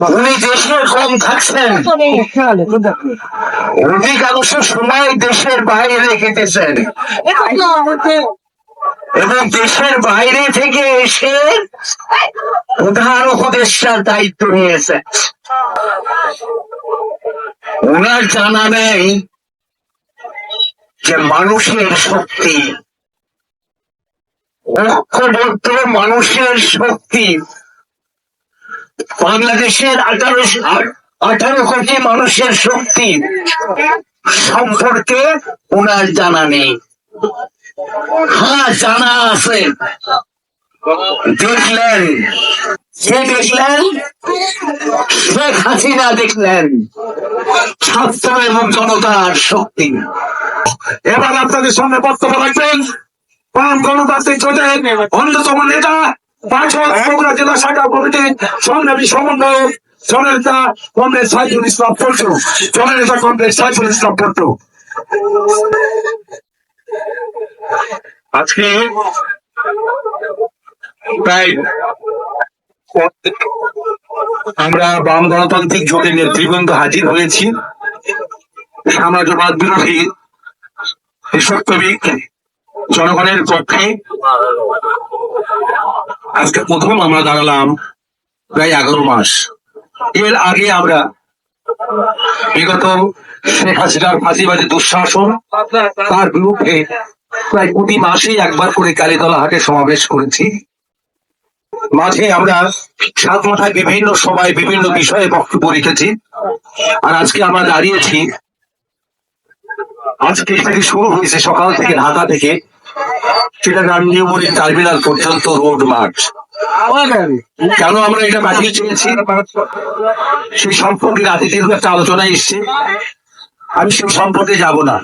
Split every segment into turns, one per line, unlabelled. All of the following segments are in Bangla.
উনি কম থাকছেন। অধিকাংশ সময় দেশের বাইরে কেটেছেন এবং দেশের বাইরে থেকে এসে প্রধান উপদেষ্টার দায়িত্ব নিয়েছে। ওনার জানা নেই যে মানুষের শক্তি ঐক্যবদ্ধ মানুষের শক্তি বাংলাদেশের আঠারো আঠারো কোটি মানুষের শক্তি সম্পর্কে ওনার জানা নেই। হ্যাঁ জানা আছে। দেখলেন। কে দেখলেন? শেখ হাসিনা দেখলেন। ছাত্র এবং জনতার শক্তি।
এবার আপনাদের সামনে বক্তব্য রাখবেন। বাম গণতান্ত্রিক জোটের অন্যতম নেতা জেলা শাখা কমিটির সংগ্রামী সমন্বয়ক, জননেতা কমরেড সাইফুল ইসলাম পল্টু। জননেতা সাইফুল ইসলাম
আজকে আমরা বাম গণতান্ত্রিক জোটের নেতৃবৃন্দ হাজির হয়েছি। আমরা সাম্রাজ্যবাদ বিরোধী দেশপ্রেমিক জনগণের পক্ষে আজকে প্রথম আমরা দাঁড়ালাম প্রায় এগারো মাস। এর আগে আমরা বিগত শেখ হাসিনার ফাঁসিবাদী দুঃশাসন, তার বিরুদ্ধে প্রায় প্রতি মাসেই একবার করে কালীতলা হাটে সমাবেশ করেছি। মাঝে আমরা সাত মাথায় বিভিন্ন সময় বিভিন্ন বিষয়ে বক্তব্য রেখেছি। আর আজকে আমরা দাঁড়িয়েছি। আজকে শুরু হয়েছে সকাল থেকে ঢাকা থেকে সেটা নিউমনি টার্মিনাল পর্যন্ত রোড মার্চ কেন আমরা এটা বাতিল চেয়েছি সেই সম্পর্কে একটা আলোচনা এসছে। আমি সেই সম্পর্কে যাব না।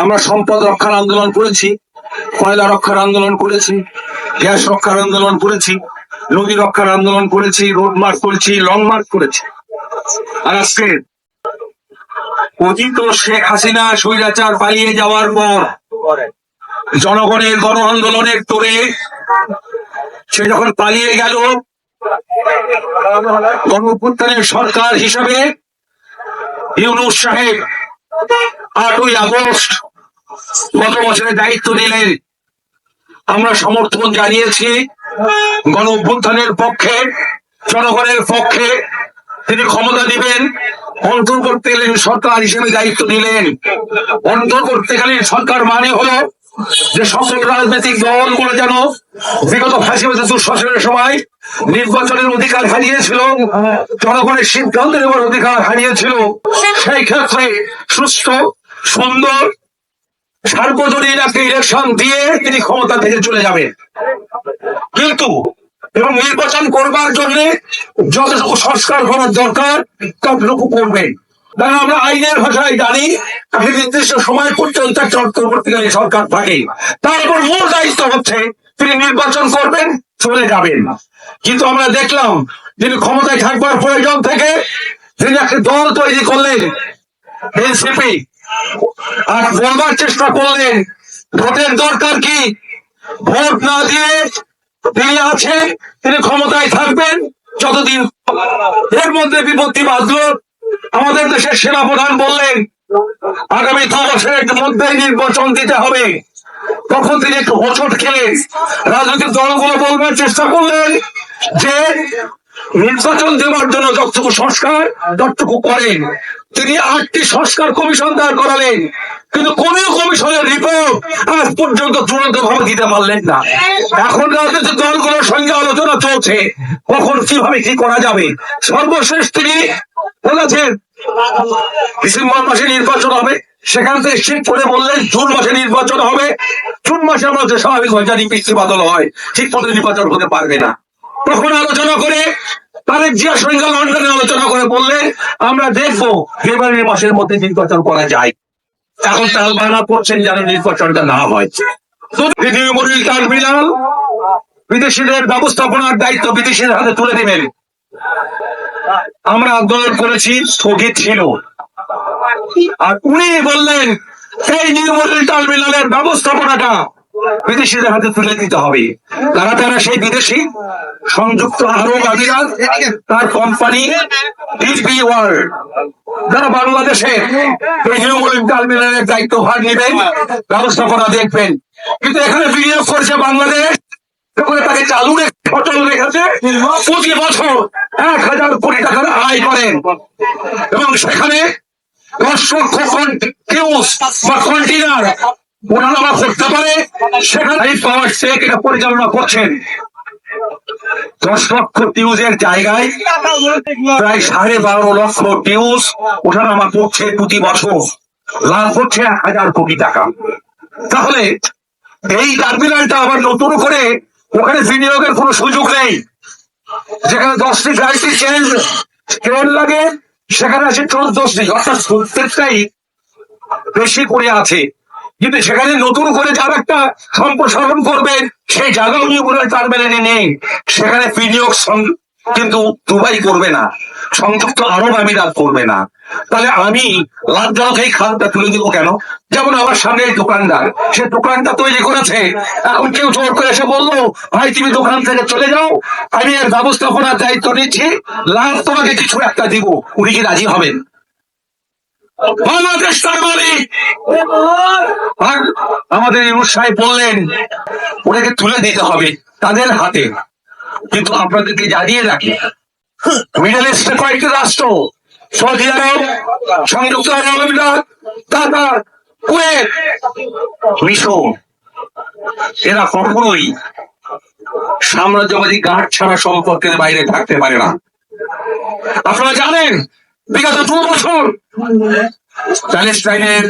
আমরা সম্পদ রক্ষার আন্দোলন করেছি, কয়লা রক্ষার আন্দোলন করেছি, গ্যাস রক্ষার আন্দোলন করেছি, নদী রক্ষার আন্দোলন করেছি রোড মার্চ করেছি লং মার্চ করেছি। আর আজকে অতীত শেখ হাসিনা স্বৈরাচার পালিয়ে যাওয়ার পর জনগণের গণ আন্দোলনের তোরে সে যখন পালিয়ে গেল, গণঅভ্যুত্থানের সরকার হিসাবে ইউনুস সাহেব আটই আগস্ট গত বছরের দায়িত্ব নিলেন। আমরা সমর্থন জানিয়েছি গণ পক্ষে, জনগণের পক্ষে তিনি ক্ষমতা দিবেন, অন্তর্বর্তীকালীন সরকার হিসেবে দায়িত্ব নিলেন। অন্তর্বর্তীকালীন সরকার মানে হলো যে সকল রাজনৈতিক দলগুলো যেন বিগত ফাঁসিবাদী দুঃশাসনের সময় নির্বাচনের অধিকার হারিয়েছিল, জনগণের সিদ্ধান্ত নেওয়ার অধিকার হারিয়েছিল, সেই ক্ষেত্রে সুস্থ, সুন্দর, সার্বজনীন একটা ইলেকশন দিয়ে তিনি ক্ষমতা থেকে চলে যাবেন। কিন্তু এবং নির্বাচন করবার জন্য যতটুকু সংস্কার করার দরকার, ততটুকু করবেন। কারণ আমরা আইনের ভাষায় জানি একটা নির্দিষ্ট সময় পর্যন্ত একটা অন্তর্বর্তীকালীন সরকার থাকে। তারপর মূল দায়িত্ব হচ্ছে, তিনি নির্বাচন করবেন, চলে যাবেন। কিন্তু আমরা দেখলাম তিনি ক্ষমতায় থাকবার প্রয়োজন থেকে তিনি একটা দল তৈরি করলেন এনসিপি আর বলবার চেষ্টা করলেন, ভোটের দরকার কি? ভোট না দিয়ে তিনি আছেন, তিনি ক্ষমতায় থাকবেন, যতদিন এর মধ্যে বিপত্তি বাঁধল আমাদের দেশের সেনাপ্রধান বললেন, আগামী ছ বছরের মধ্যে নির্বাচন দিতে হবে। তখন তিনি একটু হোঁচট খেলে রাজনৈতিক দলগুলো বলবার চেষ্টা করলেন যে, নির্বাচন দেওয়ার জন্য যতটুকু সংস্কার, ততটুকু করেন। তিনি আটটি সংস্কার কমিশন দাঁড় করালেন। কিন্তু কোন কমিশনের রিপোর্ট আজ পর্যন্ত চূড়ান্ত ভাবে দিতে পারলেন না। এখন রাজনৈতিক দলগুলোর সঙ্গে আলোচনা চলছে, কখন কীভাবে কি করা যাবে? সর্বশেষ তিনি বলেছেন, ডিসেম্বর মাসে নির্বাচন হবে, সেখান থেকে বললেন জুন মাসে নির্বাচন হবে। জুন মাসে আমরা যে স্বাভাবিক হয়, জানি বৃষ্টি বাদল হয়, ঠিক মতো নির্বাচন হতে পারবে না। তখন আলোচনা করে তারেক জিয়া সঙ্গে লন্ডনে আলোচনা করে বললেন, আমরা দেখব ফেব্রুয়ারি মাসের মধ্যে নির্বাচন করা যায়। এখন তাল বাংলা করছেন যেন নির্বাচনটা না হয়। বিদেশিদের ব্যবস্থাপনার দায়িত্ব বিদেশিদের হাতে তুলে দিবেন। আমরা আন্দোলন করেছি, স্থগিত ছিল। আর উনি বললেন, এই নির্মল টার্মিনালের ব্যবস্থাপনাটা বিদেশিদের হাতে তুলে দিতে হবে। তারা তারা সেই বিদেশি সংযুক্ত আরব আমিরাত, তার কোম্পানি ডিপি ওয়ার্ল্ড যারা বাংলাদেশে টার্মিনালের দায়িত্ব ভার নেবেন ব্যবস্থাপনা দেখবেন। কিন্তু এখানে বিনিয়োগ করছে বাংলাদেশ তাকে চালু রেখেছে, প্রতি বছর এক হাজার কোটি টাকার আয় করেন। এবং সেখানে দশ লক্ষ কিউস বা কন্টেনার ওনারা করতে পারে সেখানে পাওয়ার চেক এটা পরিচালনা করছেন। দশ লক্ষ টিউজের জায়গায় প্রায় সাড়ে বারো লক্ষ টিউজ ওঠানামা করছে প্রতি বছর লাভ হচ্ছে এক হাজার কোটি টাকা। তাহলে এই টার্মিনালটা আবার নতুন করে ওখানে বিনিয়োগের কোনো সুযোগ নেই। যেখানে দশটি গাড়িটি চেঞ্জ ট্রেন লাগে, সেখানে আছে চোদ্দটি অর্থাৎ প্রত্যেকটাই বেশি করে আছে। কিন্তু সেখানে নতুন করে যার একটা সম্প্রসারণ করবে, সেই জায়গা উনি বলে টার্মিনালে নেই। সেখানে বিনিয়োগ কিন্তু দুবাই করবে না। সংযুক্ত আরব আমিরাত করবে না। তাহলে আমি লাভজনক এই খাতটা তুলে দিব কেন? যেমন আমার সামনে এই দোকানদার, সে দোকানটা তৈরি করেছে। এখন কেউ জোর করে এসে বলল, ভাই, তুমি দোকান থেকে চলে যাও। আমি এর ব্যবস্থাপনার দায়িত্ব নিচ্ছি। লাভ তোমাকে কিছু একটা দিব। উনি কি রাজি হবেন? বাংলাদেশ তার মালিক। আমাদের ইউনুস বললেন, ওনাকে তুলে দিতে হবে তাদের হাতে। কিন্তু আপনাদেরকে জানিয়ে রাখি, মিডল ইস্টের কয়েকটি রাষ্ট্র, সৌদি আরব, সংযুক্ত আরব আমিরাত কাতার কুয়েত, মিশর, এরা কখনোই সাম্রাজ্যবাদী গাঢ় ছাড়া সম্পর্কের বাইরে থাকতে পারে না। আপনারা জানেন বিগত দু বছর প্যালেস্টাইনের